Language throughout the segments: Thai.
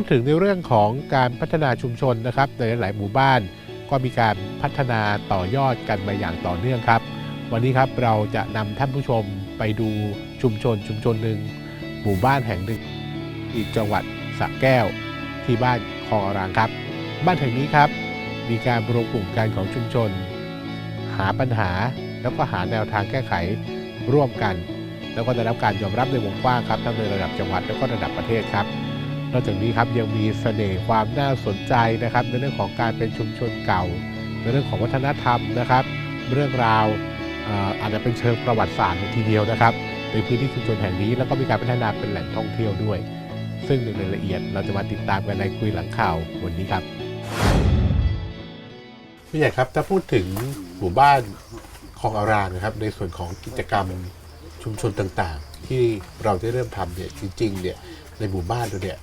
ดถึงในเรื่องของการพัฒนาชุมชนนะครับ ในหลายหมู่บ้าน ก็มีการพัฒนาต่อยอดกันมาอย่างต่อเนื่องครับ วันนี้ครับเราจะนำท่านผู้ชมไปดูชุมชนชุมชนหนึ่งหมู่บ้านแห่งหนึ่งอีกจังหวัดสระแก้ว ที่บ้านคลองอารางครับ บ้านแห่งนี้ครับ มีการรวมกลุ่มกันของชุมชน หาปัญหาแล้วก็หาแนวทางแก้ไขร่วมกัน แล้วก็ได้รับการยอมรับในวงกว้างครับทั้งในระดับจังหวัดแล้วก็ระดับประเทศครับ นอกจากนี้ครับยังมีเสน่ห์ความน่าสนใจนะครับ ในเรื่องของการเป็นชุมชนเก่า ในเรื่องของวัฒนธรรมนะครับ เรื่องราวอาจจะเป็นเชิงประวัติศาสตร์ทีเดียวนะครับ ในพื้นที่ชุมชนแห่งนี้แล้วก็มีการพัฒนาเป็นแหล่งท่องเที่ยวด้วย ซึ่งในรายละเอียดเราจะมาติดตามกันในคุยหลังข่าววันนี้ครับพี่ใหญ่ครับถ้าพูดถึงหมู่บ้านคลองอารางนะครับ ในส่วนของกิจกรรมชุมชนต่างๆ ที่เราได้เริ่มทำเนี่ยจริงๆเนี่ยในหมู่บ้านเราเนี่ย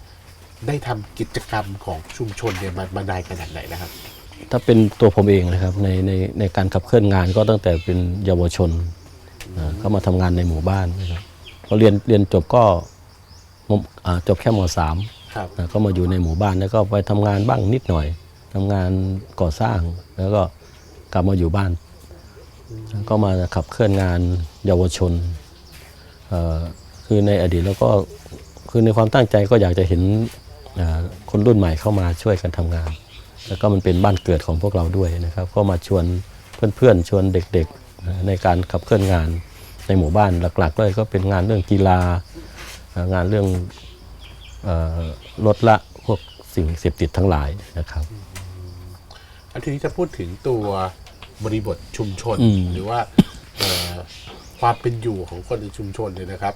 ได้ทำกิจกรรมของชุมชนเนี่ยมามานานขนาดไหนนะครับ ถ้าเป็นตัวผมเองนะครับในในในการขับเคลื่อนงานก็ตั้งแต่เป็นเยาวชนอ่าเข้ามาทำงานในหมู่บ้านนะครับพอเรียนเรียนจบก็มอ่าจบแค่มสาม ครับ นะก็มาอยู่ในหมู่บ้านแล้วก็ไปทำงานบ้างนิดหน่อยทำงานก่อสร้างแล้วก็กลับมาอยู่บ้านก็มาขับเคลื่อนงานเยาวชนเอ่อคือในอดีตแล้วก็คือในความตั้งใจก็อยากจะเห็นอ่า คนรุ่นใหม่เข้ามาช่วยกันทำงาน แล้วก็มันเป็นบ้านเกิดของพวกเราด้วยนะครับก็มาชวนเพื่อนๆชวนเด็กๆในการขับเคลื่อนงานในหมู่บ้านหลักๆด้วยก็เป็นงานเรื่องกีฬาเอ่องานเรื่องเออลดละพวกสิ่งเสพติดทั้งหลายนะครับแล้วทีนี้จะพูดถึงตัวบริบทชุมชนอืมหรือว่าเอ่อความเป็นอยู่ของคนในชุมชนเนี่ยนะครับ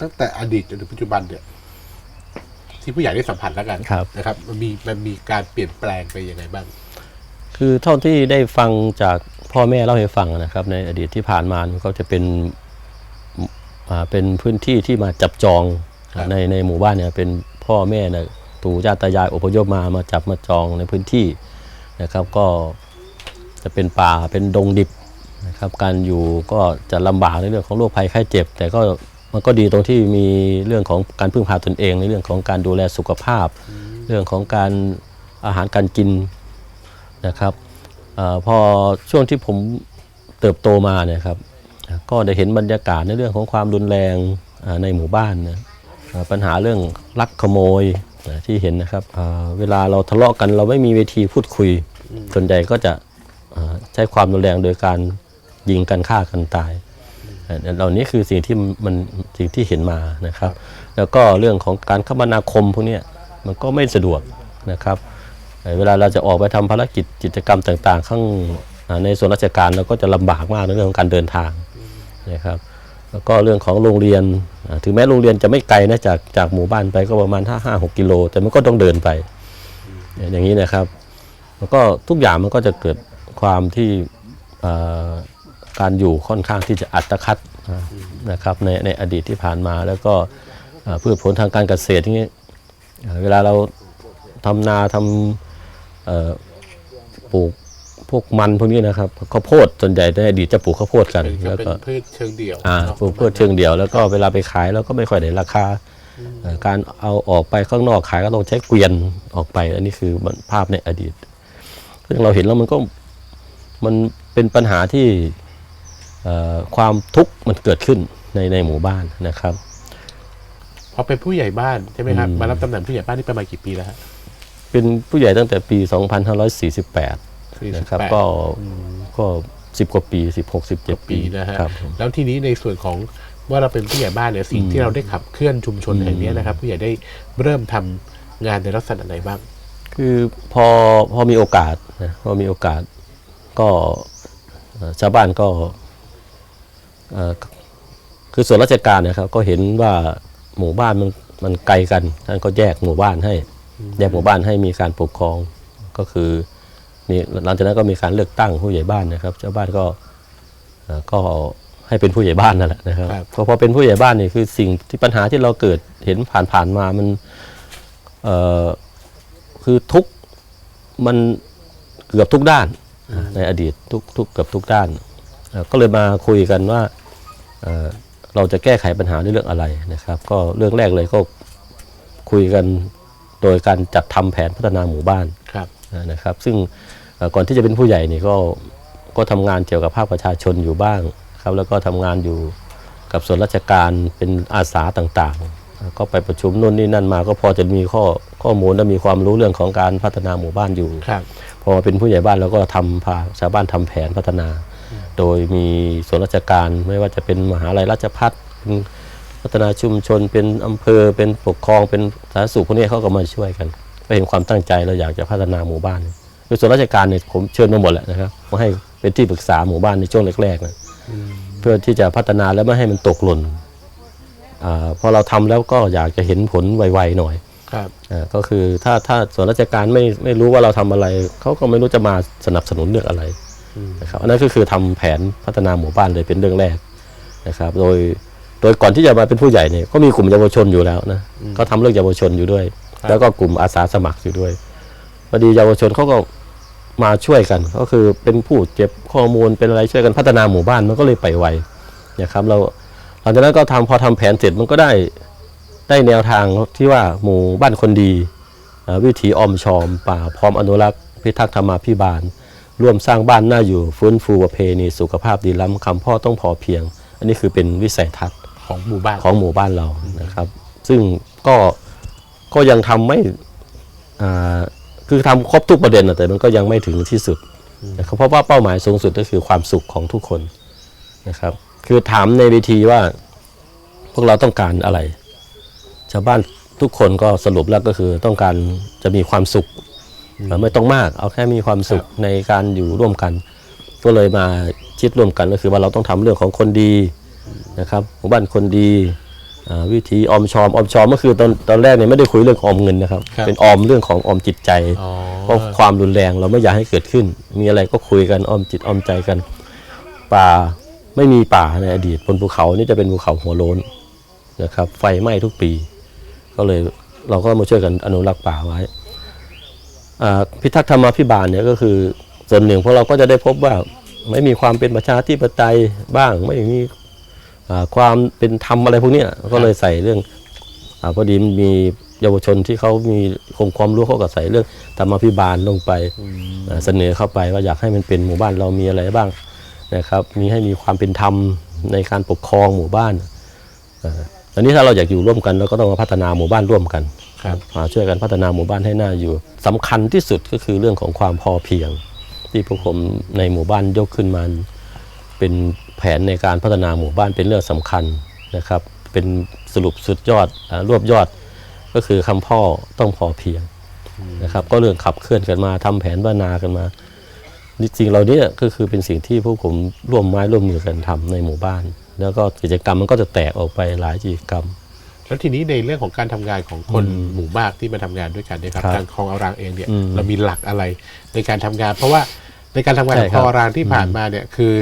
ตั้งแต่อดีตจนถึงปัจจุบันเนี่ย ที่ผู้ใหญ่ได้สัมผัสแล้วกันครับ นะครับ มันมีมันมีการเปลี่ยนแปลงไปยังไงบ้าง คือเท่าที่ได้ฟังจากพ่อแม่เล่าให้ฟังนะครับ ในอดีตที่ผ่านมามันก็จะเป็นอ่าเป็นพื้นที่ที่มาจับจองครับ ในในหมู่บ้านเนี่ยเป็นพ่อแม่นะตู่ย่าตายายอพยพมามาจับมาจองในพื้นที่นะครับก็จะเป็นป่าเป็นดงดิบนะครับ การอยู่ก็จะลำบากในเรื่องของโรคภัยไข้เจ็บ แต่ก็ มันก็ดีตรงที่มีเรื่องของการพึ่งพาตนเอง ในเรื่องของการดูแลสุขภาพ เรื่องของการอาหารการกินนะครับเออพอช่วงที่ผมเติบโตมาเนี่ยครับก็ได้เห็นบรรยากาศในเรื่องของความรุนแรงอ่าในหมู่บ้านนะอ่าปัญหาเรื่องลักขโมยนะที่เห็นนะครับอ่าเวลาเราทะเลาะกันเราไม่มีเวทีพูดคุย ส่วนใหญ่ก็จะอ่าใช้ความรุนแรงโดยการยิงกันฆ่ากันตายอ่า เหล่านี้คือสิ่งที่มันสิ่งที่เห็นมานะครับ แล้วก็เรื่องของการคมนาคมพวกนี้มันก็ไม่สะดวกนะครับ เวลาเราจะออกไปทำภารกิจกิจกรรมต่างๆ ข้างในส่วนราชการเราก็จะลำบากมากในเรื่องของการเดินทางนะครับ แล้วก็เรื่องของโรงเรียนถึงแม้โรงเรียนจะไม่ไกลนะจากจากหมู่บ้านไปก็ประมาณห้าห้าหกกิโล แต่มันก็ต้องเดินไป อย่างนี้นะครับแล้วก็ทุกอย่างมันก็จะเกิดความที่ การอยู่ค่อนข้างที่จะอัตคัดอ่านะครับในในอดีตที่ผ่านมาแล้วก็เอ่อพืชผลทางการเกษตรที่นี้เอ่อเวลาเราทำนาทำเอ่อปลูกพวกมันพวกนี้นะครับข้าวโพดส่วนใหญ่ในอดีตจะปลูกข้าวโพดกันจะแล้วเป็นก็พืชเชิงเดี่ยวอ่าเนาะปลูกพืชเชิงเดี่ยว แล้วก็เวลาไปขายแล้วก็ไม่ค่อยได้ราคาเอ่อการเอาออกไปข้างนอกขายก็ต้องใช้เกวียนออกไป อันนี้คือภาพในอดีตซึ่งเราเห็นแล้วมันก็มันเป็นปัญหาที่เอ่อ ความทุกข์มันเกิดขึ้นในในหมู่บ้านนะครับพอเป็นผู้ใหญ่บ้านใช่ไหมครับอืมมารับตำแหน่งผู้ใหญ่บ้านนี่ประมาณกี่ปีแล้วฮะเป็นผู้ใหญ่ตั้งแต่ปี 2548นะครับ48ก็ก็10กว่าปี16 17ปีปีนะฮะครับผมแล้วทีนี้ในส่วนของว่าเราเป็นผู้ใหญ่บ้านเนี่ยสิ่งที่เราได้ขับเคลื่อนชุมชนแห่งเนี้ยนะครับ ผู้ใหญ่ได้เริ่มทำงานในลักษณะไหนบ้าง คือพอพอมีโอกาสนะพอมีโอกาสก็เอ่อชาวบ้านก็เอ่อ คือส่วนราชการเนะครับก็เห็นว่าหมู่บ้านมันมันไกลกันท่านก็แยกหมู่บ้านให้ แยกหมู่บ้านให้มีการปกครองก็คือมีหลังจากนั้นก็มีการเลือกตั้งผู้ใหญ่บ้านนะครับชาวบ้านก็เอ่อก็ให้เป็นผู้ใหญ่บ้านนั่นแหละนะครับครับพอพอเป็นผู้ใหญ่บ้านนี่คือสิ่งที่ปัญหาที่เราเกิดเห็นผ่านผ่านๆมามันเอ่อคือทุกมันเกือบทุกด้านในอดีตทุกทุกเกือบทุกด้านเอ่อก็เลยมาคุยกันว่า เอ่อเราจะแก้ไขปัญหาด้วยเรื่องอะไรนะครับ ก็เรื่องแรกเลยก็คุยกันโดยการจัดทำแผนพัฒนาหมู่บ้านครับนะครับ ซึ่งเอ่อก่อนที่จะเป็นผู้ใหญ่นี่ก็ก็ทำงานเกี่ยวกับภาคประชาชนอยู่บ้างครับแล้วก็ทำงานอยู่กับส่วนราชการเป็นอาสาต่างๆอ่าก็ไปประชุมนู่นนี่นั่นมา ก็พอจะมีข้อข้อมูลและมีความรู้เรื่องของการพัฒนาหมู่บ้านอยู่ครับพอมาเป็นผู้ใหญ่บ้านเราก็ทำพาชาวบ้านทำแผนพัฒนา โดยมีส่วนราชการไม่ว่าจะเป็นมหาลัยราชพัฒเป็นพัฒนาชุมชนเป็นอำเภอเป็นปกครองเป็นสาธารณสุขพวกนี้เขาก็มาช่วยกันก็เห็นความตั้งใจเราอยากจะพัฒนาหมู่บ้านโดยส่วนราชการเนี่ยผมเชิญมาหมดแหละนะครับมาให้เป็นที่ปรึกษาหมู่บ้านในช่วงแรกๆนะเพื่อที่จะพัฒนาแล้วไม่ให้มันตกหล่นอาพอเราทำแล้วก็อยากจะเห็นผลไวๆหน่อยครับอ่าก็คือถ้าถ้าส่วนราชการไม่ไม่รู้ว่าเราทำอะไรเขาก็ไม่รู้จะมาสนับสนุนเรื่องอะไร นะครับอันนั้นก็คือทำแผนพัฒนาหมู่บ้านเลยเป็นเรื่องแรกนะครับ โดยโดยก่อนที่จะมาเป็นผู้ใหญ่เนี่ยก็มีกลุ่มเยาวชนอยู่แล้วนะเขาทำเรื่องเยาวชนอยู่ด้วยครับแล้วก็กลุ่มอาสาสมัครอยู่ด้วยพอดีเยาวชนเขาก็มาช่วยกัน ก็คือเป็นผู้เก็บข้อมูลเป็นอะไรช่วยกันพัฒนาหมู่บ้านมันก็เลยไปไวนะครับเราหลังจากนั้นก็ทำพอทำแผนเสร็จมันก็ได้ได้แนวทางที่ว่าหมู่บ้านคนดีเอ่อวิถีออมชอม ป่าพร้อมอนุรักษ์ พิทักษ์ธรรมาพิบาล ร่วมสร้างบ้านน่าอยู่ฟื้นฟูประเพณีสุขภาพดีล้ำคำพ่อต้องพอเพียง อันนี้คือเป็นวิสัยทัศน์ของหมู่บ้านของหมู่บ้านเรานะครับ ซึ่งก็ก็ยังทำไม่คือทำครบทุกประเด็นแต่มันก็ยังไม่ถึงที่สุดนะครับเพราะว่าเป้าหมายสูงสุดก็คือความสุขของทุกคนนะครับ คือถามในเวทีว่าพวกเราต้องการอะไร ชาวบ้านทุกคนก็สรุปแล้วก็คือต้องการจะมีความสุข ไม่ต้องมากเอาแค่มีความสุขในการอยู่ร่วมกัน ก็เลยมาคิดร่วมกันก็คือว่าเราต้องทำเรื่องของคนดีนะครับหมู่บ้านคนดีอ่าวิธีออมชอมออมชอมก็คือตอนตอนแรกเนี่ยไม่ได้คุยเรื่องออมเงินนะครับครับเป็นออมเรื่องของออมจิตใจอ๋อเพราะความรุนแรงเราไม่อยากให้เกิดขึ้น มีอะไรก็คุยกันออมจิตออมใจกัน ป่าไม่มีป่าในอดีตบนภูเขานี่จะเป็นภูเขาหัวโล้นนะครับ ไฟไหม้ทุกปี ก็เลยเราก็มาช่วยกันอนุรักษ์ป่าไว้อ่า พิทักษ์ธรรมาภิบาลเนี่ยก็คือส่วนหนึ่งพวกเราก็จะได้พบว่าไม่มีความเป็นประชาธิปไตยบ้าง ไม่มีความเป็นธรรมอะไรพวกนี้ก็เลยใส่เรื่องอพอดีมีเยาวชนที่เขามีคงความรู้เขาก็ใส่เรื่องธรรมาภิบาลลงไปเสนอเข้าไปว่าอยากให้มันเป็นหมู่บ้านเรามีอะไรบ้างนะครับมีให้มีความเป็นธรรมในการปกครองหมู่บ้านอันนี้ถ้าเราอยากอยู่ร่วมกันเราก็ต้องมาพัฒนาหมู่บ้านร่วมกัน ครับมาช่วยกันพัฒนาหมู่บ้านให้น่าอยู่สำคัญที่สุดก็คือเรื่องของความพอเพียง ที่พวกผมในหมู่บ้านยกขึ้นมา เป็นแผนในการพัฒนาหมู่บ้านเป็นเรื่องสำคัญนะครับ เป็นสรุปสุดยอดอรวบยอดก็คือคำพ่อต้องพอเพียงนะครับ ก็เรื่องขับเคลื่อนกันมาทำแผนพัฒนากันมาสิ่งเหล่านี้ก็คือเป็นสิ่งที่พวกผมร่วมไม้ร่วมมือกันทำในหมู่บ้าน แล้วก็กิจกรรมมันก็จะแตกออกไปหลายกิจกรรม แล้วทีนี้ในเรื่องของการทำงานของคนอืมหมู่มากที่มาทำงานด้วยกันเนี่ยครับครับทางคลองอารางเองเนี่ยอืมเรามีหลักอะไรในการทำงาน เพราะว่าในการทำงานของใช่คคลรับองอารางที่ผ่านมาเนี่ยคือ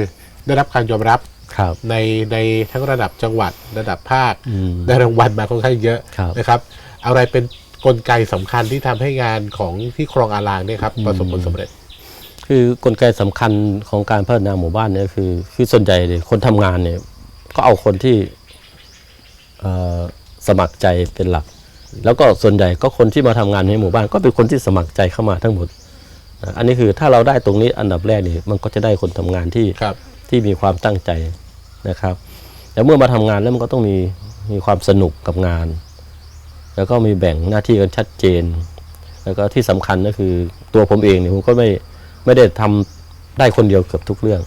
ได้รับการยอมรับครับในในทั้งระดับจังหวัดระดับภาคอืมได้รางวัลมาค่อนข้างเยอะครับนะครับ อะไรเป็นกลไกสำคัญที่ทำให้งานของที่คลองอารางเนี่ยครับประสบผลสำเร็จ คือกลไกสำคัญของการพัฒนาหมู่บ้านเนี่ยคือคือส่วนใหญ่เนี่ยคนทำงานเนี่ย ก็เอาคนที่เอ่อ สมัครใจเป็นหลัก แล้วก็ส่วนใหญ่ก็คนที่มาทำงานในหมู่บ้าน ก็เป็นคนที่สมัครใจเข้ามาทั้งหมดอะอันนี้คือถ้าเราได้ตรงนี้อันดับแรกนี่มันก็จะได้คนทำงานที่ครับที่มีความตั้งใจนะครับแต่เมื่อมาทำงานแล้วมันก็ต้องมีมีความสนุกกับงาน แล้วก็มีแบ่งหน้าที่กันชัดเจน แล้วก็ที่สำคัญก็คือตัวผมเองเนี่ยผมก็ไม่ไม่ได้ทำได้คนเดียวเกือบทุกเรื่อง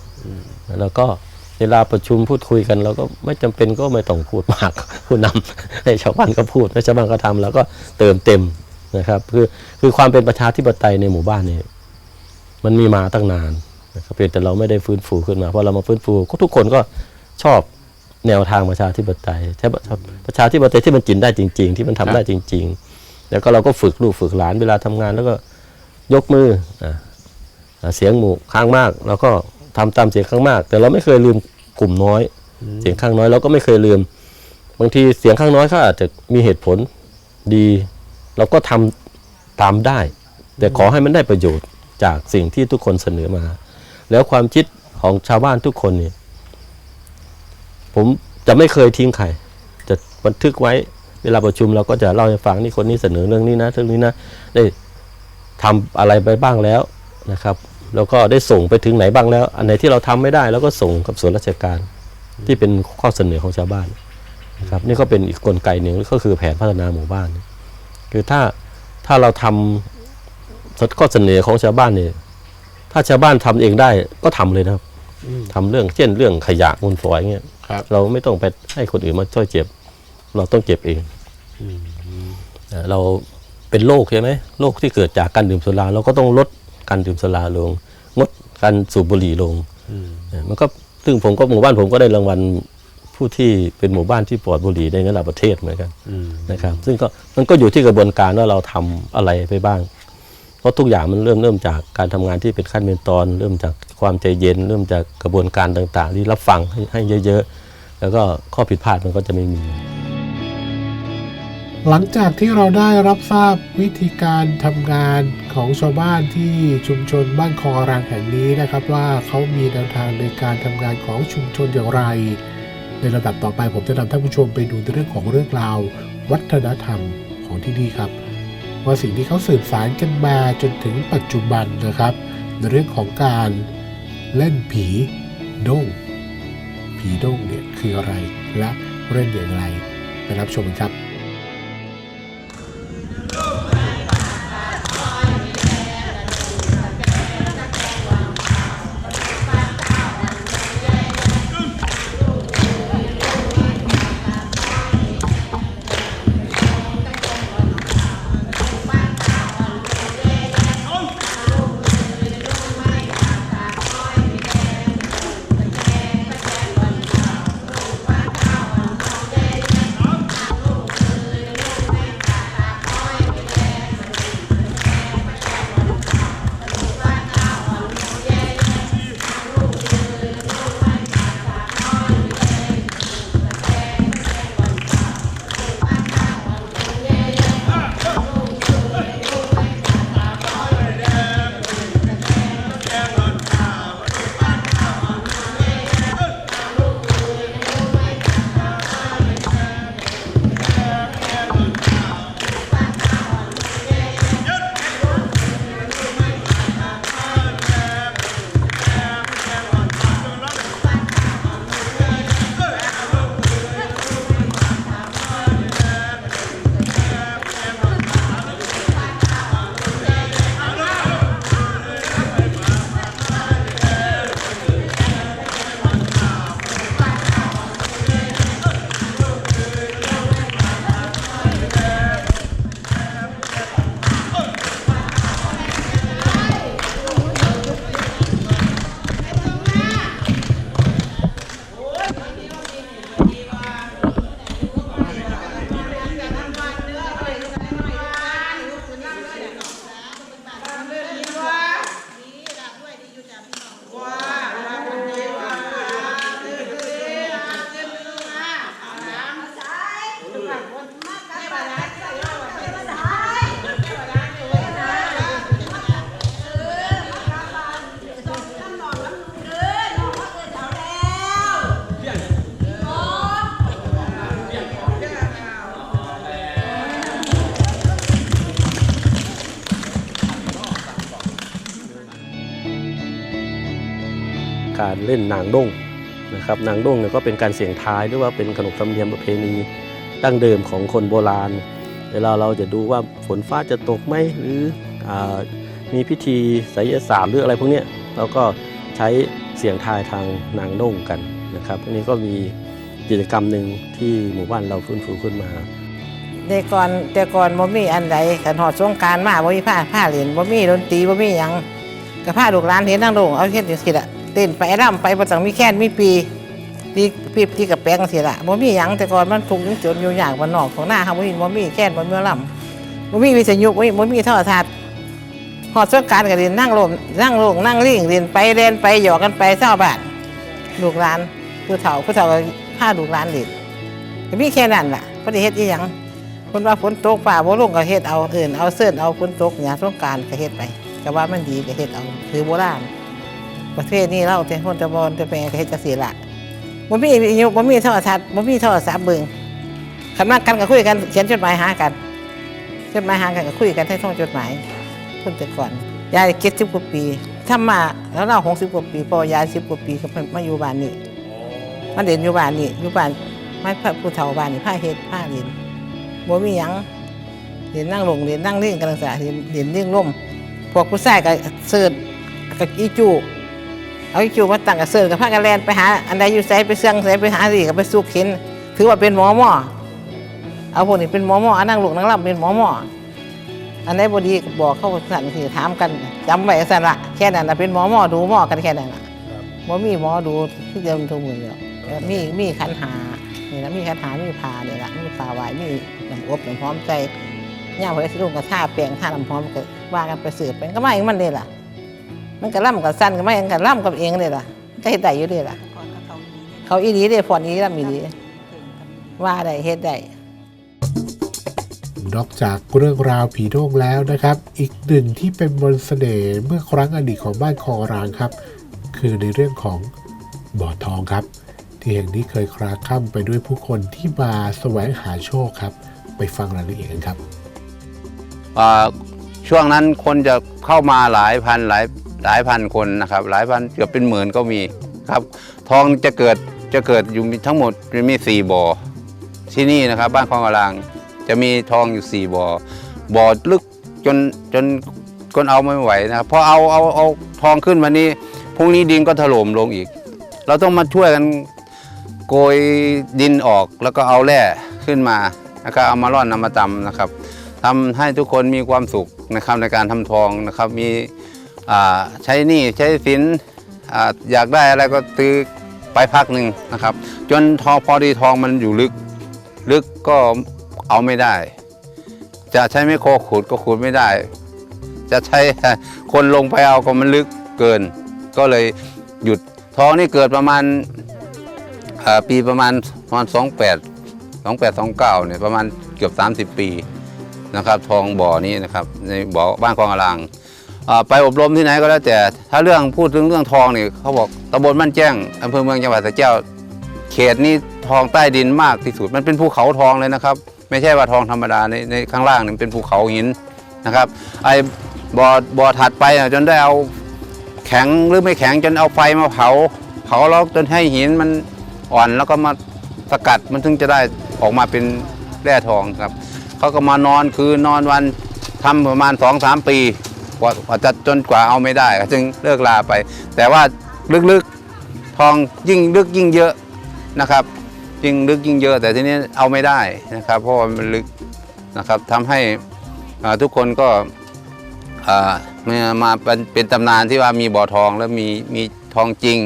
แล้วก็เว ลาประชุมพูดคุยกันเราก็ไม่จำเป็นก็ไม่ต้องพูดมากผู้นำให้ชาวบ้านก็พูดให้ชาวบ้านก็ทำแล้วก็เติมเต็มนะครับ คือคือความเป็นประชาธิปไตยในหมู่บ้านเนี่ยมันมีมาตั้งนานนะครับเพียงแต่เราไม่ได้ฟื้นฟูขึ้นมาเพราะเรามาฟื้นฟูก็ทุกคนก็ชอบแนวทางประชาธิปไตยใช้ประชาธิปไตยที่มันกินได้จริง ๆ ที่มันทำได้จริง ๆ แล้วก็เราก็ฝึกลูกฝึกหลานเวลาทำงาน แล้วก็ยกมืออะอะเสียงหมู่ข้างมากเราก็ทำตามเสียงข้างมาก แต่เราไม่เคยลืม กลุ่มน้อย เสียงข้างน้อยเราก็ไม่เคยลืม บางทีเสียงข้างน้อยเขาอาจจะมีเหตุผลดี เราก็ทำตามได้ แต่ขอให้มันได้ประโยชน์จากสิ่งที่ทุกคนเสนอมา แล้วความคิดของชาวบ้านทุกคนเนี่ยผมจะไม่เคยทิ้งใคร จะบันทึกไว้เวลาประชุมเราก็จะเล่าให้ฟังนี่คนนี้เสนอเรื่องนี้นะเรื่องนี้นะได้ทำอะไรไปบ้างแล้วนะครับ แล้วก็ได้ส่งไปถึงไหนบ้างแล้ว อันไหนที่เราทำไม่ได้เราก็ส่งกับส่วนราชการ ที่เป็นข้อเสนอของชาวบ้านนะครับนี่ก็เป็นอีกกลไกหนึ่งก็คือแผนพัฒนาหมู่บ้าน คือถ้าถ้าเราทำข้อเสนอของชาวบ้านเนี่ยถ้าชาวบ้านทำเองได้ก็ทำเลยนะครับอืมทำเรื่องเช่นเรื่องขยะมูลฝอยเงี้ยครับเราไม่ต้องไปให้คนอื่นมาช่วยเก็บ เราต้องเก็บเองเอ่อเราเป็นโรคใช่ไหมโรคที่เกิดจากการดื่มสุราเราก็ต้องลด การดื่มสุราลง งดการสูบบุหรี่ลงอืมเอ่อมันก็ซึ่งผมก็หมู่บ้านผมก็ได้รางวัลผู้ที่เป็นหมู่บ้านที่ปลอดบุหรี่ในระดับประเทศเหมือนกันอืมนะครับ ซึ่งก็มันก็อยู่ที่กระบวนการว่าเราทำอะไรไปบ้าง เพราะทุกอย่างมันเริ่มเริ่มจากการทำงานที่เป็นขั้นเป็นตอน เริ่มจากความใจเย็น เริ่มจากกระบวนการต่าง ๆ ที่รับฟังให้ให้เยอะๆแล้วก็ข้อผิดพลาดมันก็จะไม่มี หลังจากที่เราได้รับทราบวิธีการทำงานของชาวบ้านที่ชุมชนบ้านคองอรังแห่งนี้นะครับ ว่าเขามีแนวทางในการทำงานของชุมชนอย่างไร ในระดับต่อไปผมจะนำท่านผู้ชมไปดูในเรื่องของเรื่องราว วัฒนธรรมของที่นี่ครับ ว่าสิ่งที่เขาสืบสารกันมาจนถึงปัจจุบันนะครับ ในเรื่องของการเล่นผีด้งผีด้งเนี่ยคืออะไรและเล่นอย่างไรไปรับชมกันครับ เล่นนางด้งนะครับนางด้งเนี่ยก็เป็นการเสี่ยงทายหรือว่าเป็นขนบธรรมเนียมประเพณีดั้งเดิมของคนโบราณ เวลาเราจะดูว่าฝนฟ้าจะตกไหมหรืออมีพิธีไสยศาสตร์หรืออะไรพวกนี้เราก็ใช้เสียงทายทางนางด้งกันนะครับอันนี้ก็มีกิจกรรมหนึ่งที่หมู่บ้านเราฟื้นฟูขึ้นมาแต่ก่อนแต่ก่อนบ่มีอันใดขันหอดสงการมาบ่มีผ้าผ้าเหรียญบ่มีดนตรีบ่มีหยังก็ผ้าลูกหลานเห็นนั่งลงเอาเฮ็ดจังซี่ละ เต้นไปร่ำไปบ่ต้องมีแค้นมีปีปีปีปีกับแปลงสิละบ่มีหยังแต่ก่อนมันทุกข์จนอยู่อย่างบ้านนอกของหน้าเฮาบ่มีบ่มีแค่นบ่มีลำบ่มีวิทยุบ่มีบ่มีโทรทัศน์ฮอดสงการก็เรียนนั่งลมนั่งลงนั่งลิ่งเรียนไปเรียนไปหยอกกันไปเช้าบานลูกหลานผู้เฒ่าผู้เฒ่าก็พาลูกหลานเล่นก็มีแค่นั้นล่ะบ่ได้เฮ็ดอีหยังเพิ่นว่าฝนตกฟ้าบ่ลงก็เฮ็ดเอาเอิ้นเอาเสื้นเอาฝนตกเนี่ยสงการก็เฮ็ดไปก็ว่ามันดีก็เฮ็ดเอาคือโบราณ ประเทศนี้เราแต่คนตะบอนตะแปรก็เฮ็ดจังซี่ล่ะบ่มีวิทยุบ่มีโทรทัศน์บ่มีโทรศัพท์เบิ่งคันมากันก็คุยกันเขียนจดหมายหากันจดหมายหากันก็คุยกันให้ท่องจดหมายคนแต่ก่อนยายเก็ดสิบกว่าปีทำมาแล้วเราหกสิบกว่าปีพอยายสิบกว่าปีก็มาอยู่บ้านนี้มาเด่นอยู่บ้านนี้อยู่บ้านไม่พระผู้เฒ่าบ้านนี่ผ้าเฮ็ดผ้าเรียนบ่มีหยังเรียนนั่งลงเรียนนั่งเล่นกันจังซี่เรียนเรียนเลี้ยงล่มพวกผู้ชายก็เสิร์ชกับอีจู เอาอีจูมาตั้งกับเสิร์ฟกับพากันแลนไปหาอันใดอยู่ไสไปเสื่องไสไปหาสิกับไปสู้เข็น ถือว่าเป็นหมอหมอเอาพวกนี้เป็นหมอหมออันนั่งลูกนั่งรับเป็นหมอหมออันไหนบดีก็บอกเข้าสั่นคือถามกันจำไว้สั่นละแค่นั้นนะเป็นหมอหมอดูหมอกันแค่นั้นละบ่มีหมอดูที่เดียวมันทุกมือเดียวแล้วมีมีขันหานี่นะมีขันหามีผ่าเนี่ยละมีผ่าไหวมีน้ำอบน้ำหอมใจย่าพระสิลุงกับท่าแปลงท่าน้ำหอมก็ว่ากันไปสืบไปก็ไม่มันเลยล่ะ มันก็ล่ำกับสั้นก็ไม่เองก็ล่ำกับเองเลยล่ะก็เฮ็ดได้อยู่เลยล่ะ เขาอีดีเด้ผ่อนอีล่ำอีดีว่าได้เฮ็ดได้นอกจากเรื่องราวผีโด่งแล้วนะครับ อีกหนึ่งที่เป็นมนต์เสน่ห์เมื่อครั้งอดีตของบ้านคลองรางครับ คือในเรื่องของบ่อทองครับ ที่แห่งนี้เคยคลาคล่ำไปด้วยผู้คนที่มาแสวงหาโชคครับ ไปฟังรายละเอียดกันครับอ่าช่วงนั้นคนจะเข้ามาหลายพันหลาย หลายพันคนนะครับ หลายพันเกือบเป็นหมื่นก็มีครับ ทองจะเกิดจะเกิดอยู่ทั้งหมดมีสี่บ่อที่นี่นะครับ บ้านคลองกลางจะมีทองอยู่สี่บ่อบ่อลึกจนจนคนเอาไม่ไหวนะครับพอเอาเอาเอาทองขึ้นมานี้พรุ่งนี้ดินก็ถล่มลงอีก เราต้องมาช่วยกันโกยดินออกแล้วก็เอาแร่ขึ้นมาแล้วก็เอามาร่อนนำมาตำนะครับทำให้ทุกคนมีความสุขนะครับในการทำทองนะครับมี ใช้หนี้ใช้สินออยากได้อะไรก็ซื้อไปพักหนึ่งนะครับ จนทองพอดีทองมันอยู่ลึก ลึกก็เอาไม่ได้ จะใช้ไมโคขุดก็ขุดไม่ได้ จะใช้คนลงไปเอาก็มันลึกเกิน ก็เลยหยุดทองนี่เกิดประมาณปีประมาณประมาณ28 28 29เนี่ยประมาณเกือบ30ปีนะครับ ทองบ่อนี้นะครับในบ่อบ้านคลองอลาง ไปอบรมที่ไหนก็แล้วแต่ถ้าเรื่องพูดถึงเรื่องทองนี่เขาบอกตำบลบ้านแจ้งอำเภอเมืองจังหวัดสระแก้วเขตนี้ทองใต้ดินมากที่สุดมันเป็นภูเขาทองเลยนะครับ ไม่ใช่ว่าทองธรรมดาในในข้างล่างนี่เป็นภูเขาหินนะครับ ไอ้บ่อบ่อถัดไปอะจนได้เอาแข็งหรือไม่แข็งจนเอาไฟมาเผาเผาแล้วจนให้หินมันอ่อนแล้วก็มาสกัดมันถึงจะได้ออกมาเป็นแร่ทองครับเขาก็มานอนคืนนอนวันทำประมาณสองสามปี กว่าจะจนกว่าเอาไม่ได้ก็จึงเลิกลาไป แต่ว่าลึกๆทองยิ่งลึกยิ่งเยอะนะครับยิ่งลึกยิ่งเยอะ แต่ทีนี้เอาไม่ได้นะครับ เพราะว่ามันลึกนะครับทำให้ทุกคนก็มามาเป็นตำนานที่ว่ามีบ่อทองแล้วมีมีทองจริง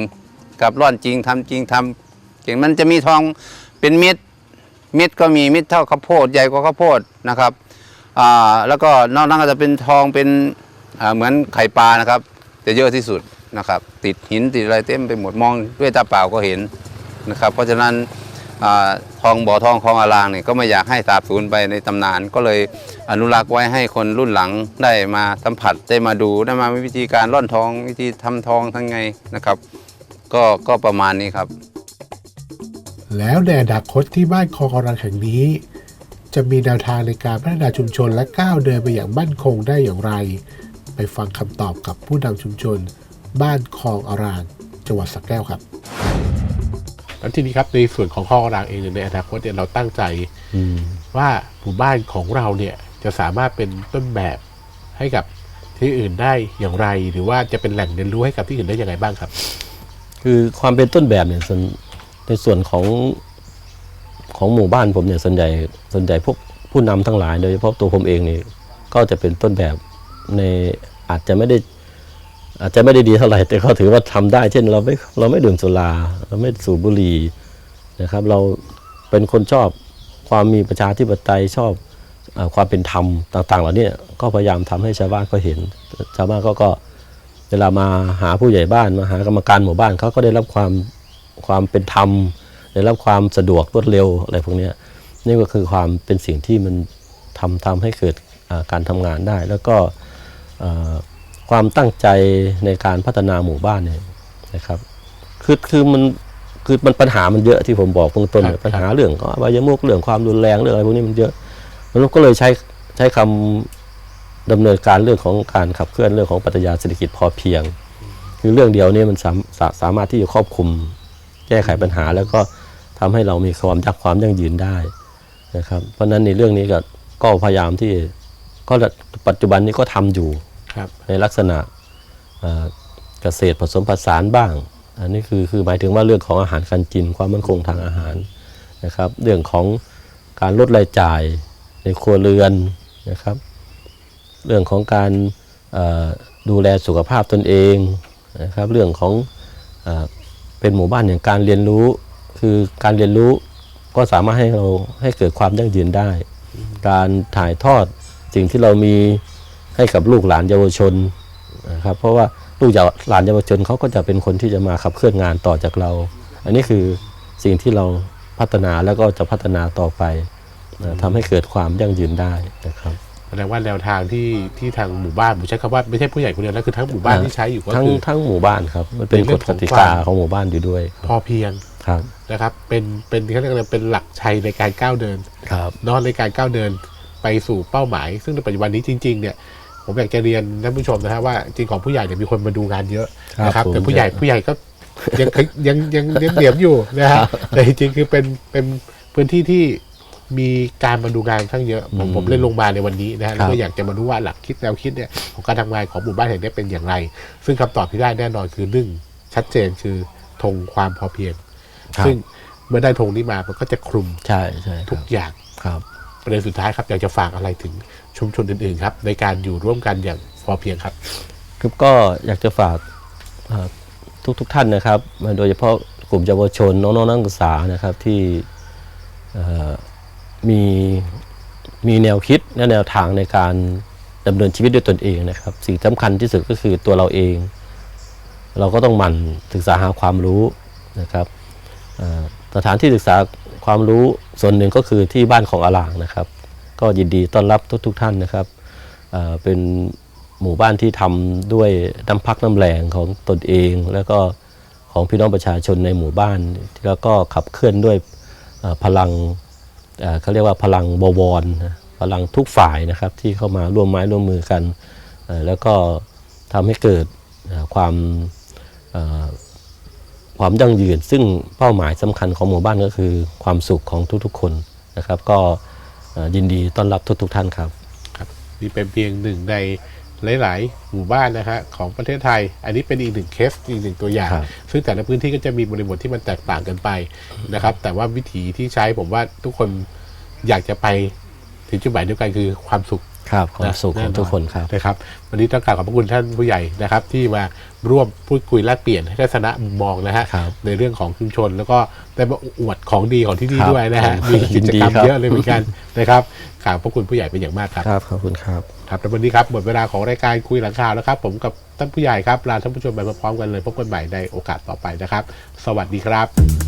กับร่อนจริงทำจริงทำจริงมันจะมีทองเป็นเม็ดเม็ดก็มีเม็ดเท่าข้าวโพดใหญ่กว่าข้าวโพดนะครับแล้วก็นอกนั้นก็จะเป็นทองเป็น เหมือนไข่ปลานะครับ จะเยอะที่สุดนะครับ ติดหินติดอะไรเต็มไปหมดมองด้วยตาเปล่าก็เห็นนะครับ เพราะฉะนั้นอาทองบ่อทองคลองอารางเนี่ยก็ไม่อยากให้สาบสูญไปในตำนาน ก็เลยอนุรักษ์ไว้ให้คนรุ่นหลังได้มาสัมผัสได้มาดูได้มาวิธีการร่อนทองวิธีทำทองทั้งไงนะครับ ก็ก็ประมาณนี้ครับ แล้วในอนาคตที่บ้านคลองอรังแห่งนี้ จะมีแนวทางในการพัฒนาชุมชนและก้าวเดินไปอย่างมั่นคงได้อย่างไร ไปฟังคำตอบกับผู้นำชุมชน บ้านคลองอรางจังหวัดสระแก้วครับแล้วทีนี้ครับในส่วนของคลองอรางเองเนี่ยในอนาคตเนี่ยเราตั้งใจอืมว่าหมู่บ้านของเราเนี่ยจะสามารถเป็นต้นแบบให้กับที่อื่นได้อย่างไร หรือว่าจะเป็นแหล่งเรียนรู้ให้กับที่อื่นได้อย่างไรบ้างครับ คือความเป็นต้นแบบเนี่ยส่วนในส่วนของของหมู่บ้านผมเนี่ยส่วนใหญ่ส่วนใหญ่พวกผู้นำทั้งหลายโดยเฉพาะตัวผมเองนี่ก็จะเป็นต้นแบบ ในอาจจะไม่ได้อาจจะไม่ได้ดีเท่าไหร่แต่ก็ถือว่าทำได้ เช่น เราไม่เราไม่ดื่มสุราเราไม่สูบบุหรี่นะครับ เราเป็นคนชอบความมีประชาธิปไตยชอบอความเป็นธรรมต่าง ๆ เหล่านี้ก็พยายามทำให้ชาวบ้านก็เห็น ชาวบ้านก็ก็เวลามาหาผู้ใหญ่บ้านมาหากรรมการหมู่บ้านเขาก็ได้รับความความเป็นธรรมได้รับความสะดวกรวดเร็วอะไรพวกนี้นี่ก็คือความเป็นสิ่งที่มันทำทำให้เกิดการทำงานได้ แล้วก็ ความตั้งใจในการพัฒนาหมู่บ้านเนี่ยนะครับคือคือมันคือมันปัญหามันเยอะที่ผมบอกเบื้องต้นเนี่ยครับปัญหาเรื่องของอบายมุกเรื่องความรุนแรงเรื่องอะไรพวกนี้มันเยอะมันก็เลยใช้ใช้คำดำเนินการเรื่องของการขับเคลื่อนเรื่องของปรัชญาเศรษฐกิจพอเพียง คือเรื่องเดียวเนี่ยมันสามสาสามารถที่จะครอบคลุมแก้ไขปัญหา แล้วก็ทำให้เรามีความยักความยั่งยืนได้นะครับเพราะฉะนั้นในเรื่องนี้ก็ก็พยายามที่ก็ปัจจุบันนี้ก็ทำอยู่ครับ ในลักษณะเกษตรผสมผสานบ้าง อันนี้คือคือหมายถึงว่าเรื่องของอาหารการกินความมั่นคงทางอาหารนะครับ เรื่องของการลดรายจ่ายในครัวเรือนนะครับ เรื่องของการดูแลสุขภาพตนเองนะครับ เรื่องของอเป็นหมู่บ้านอย่างการเรียนรู้ คือการเรียนรู้ก็สามารถให้เราให้เกิดความยั่งยืนได้ การถ่ายทอดสิ่งที่เรามี ให้กับลูกหลานเยาวชนนะครับเพราะว่าลูกหลานเยาวชนเขาก็จะเป็นคนที่จะมาขับเคลื่อนงานต่อจากเรา อันนี้คือสิ่งที่เราพัฒนาแล้วก็จะพัฒนาต่อไปนะทำให้เกิดความยั่งยืนได้นะครับแสดงว่าแนวทางที่ที่ทางหมู่บ้านผมใช้คำว่าไม่ใช่ผู้ใหญ่คนเดียวนะคือทั้งหมู่บ้านอ่าที่ใช้อยู่ก็ทั้งคือทั้งหมู่บ้านครับมันเป็นเป็นเรื่กองฎของกติควากามของหมู่บ้านอยู่ด้วย พอเพียงครับนะครับ เป็นเป็นเขาเรียกอะไรเป็นหลักชัยในการก้าวเดินครับเนอนในการก้าวเดินไปสู่เป้าหมาย ซึ่งในปัจจุบันนี้จริง ๆ เนี่ย ผมอยากจะเรียนท่านผู้ชมนะฮะว่าจริงของผู้ใหญ่เนี่ยมีคนมาดูงานเยอะครับนะครับผมแต่ผู้ใหญ่เยอะผู้ใหญ่ก็ยังยังยังยังเหนียมๆอยู่นะฮะแต่จริงๆคือเป็นเป็นพื้นที่ที่มีการมาดูงานค่อนข้างเยอะผมอืมผมเล่นลงมาในวันนี้นะฮะแล้วคก็รับอยากจะมารู้ว่าหลักคิดแนวคิดเนี่ยของการทำงานของหมู่บ้านแห่งนี้เป็นอย่างไร ซึ่งคำตอบที่ได้แน่นอนคือหนึ่งชัดเจนคือธงความพอเพียงครับซึ่งเมื่อได้ธงนี้มามันก็จะคลุมใช่ใช่คทุรักบอย่างครับ ประเด็นสุดท้ายครับอยากจะฝากอะไรถึงชุมชนอื่นๆครับในการอยู่ร่วมกันอย่างพอเพียงครับครับก็อยากจะฝากทุกทุกๆท่านนะครับโดยเฉพาะกลุ่มเยาวชนน้องๆนักศึกษานะครับที่มีมีแนวคิดและแนวทางในการดำเนินชีวิตด้วยตนเองนะครับ สิ่งสำคัญที่สุดก็คือตัวเราเอง เราก็ต้องหมั่นศึกษาหาความรู้นะครับ สถานที่ศึกษาความรู้ส่วนหนึ่งก็คือที่บ้านของอาลางนะครับ ก็ยินดีต้อนรับทุกๆท่านนะครับเเป็นหมู่บ้านที่ทำด้วยน้ำพักน้ำแรงของตนเอง แล้วก็ของพี่น้องประชาชนในหมู่บ้าน แล้วก็ขับเคลื่อนด้วยพลังเเขาเรียกว่าพลังบวรพลังทุกฝ่ายนะครับที่เข้ามาร่วมไม้ร่วมมือกัน แล้วก็ทำให้เกิดความ ความยั่งยืน ซึ่งเป้าหมายสำคัญของหมู่บ้านก็คือความสุขของทุกๆ คนนะครับ ก็เอ่อยินดีต้อนรับทุกๆ ท่านครับครับนี่เป็นเพียงหนึ่งในหลาย ๆ หมู่บ้านนะฮะของประเทศไทย อันนี้เป็นอีกหนึ่งเคสอีกหนึ่งตัวอย่างครับซึ่งแต่ละพื้นที่ก็จะมีบริบทที่มันแตกต่างกันไปนะครับ แต่ว่าวิธีที่ใช้ผมว่าทุกคนอยากจะไปถึงจุดหมายเดียวกันคือความสุขครับความสุขของทุกคนครับนะครับ วันนี้ต้องกราบขอบพระคุณท่านผู้ใหญ่นะครับ ที่มา ร่วมพูดคุยแลกเปลี่ยนให้ทัศนะมุมมองนะฮะครับในเรื่องของชุมชน แล้วก็ได้มาอวดของดีของที่นี่ครับด้วยนะฮะผมมีกิจกรรมยินดีครับ เยอะเลยเหมือนกันนะครับกราบพระคุณผู้ใหญ่เป็นอย่างมากครับ ครับขอบคุณครับ ครับแล้ววันนี้ครับหมดเวลาของรายการคุยหลังข่าวแล้วครับ ผมกับท่านผู้ใหญ่ครับลาท่านผู้ชมไปพร้อมๆกันเลยพบกันใหม่ในโอกาสต่อไปนะครับ สวัสดีครับ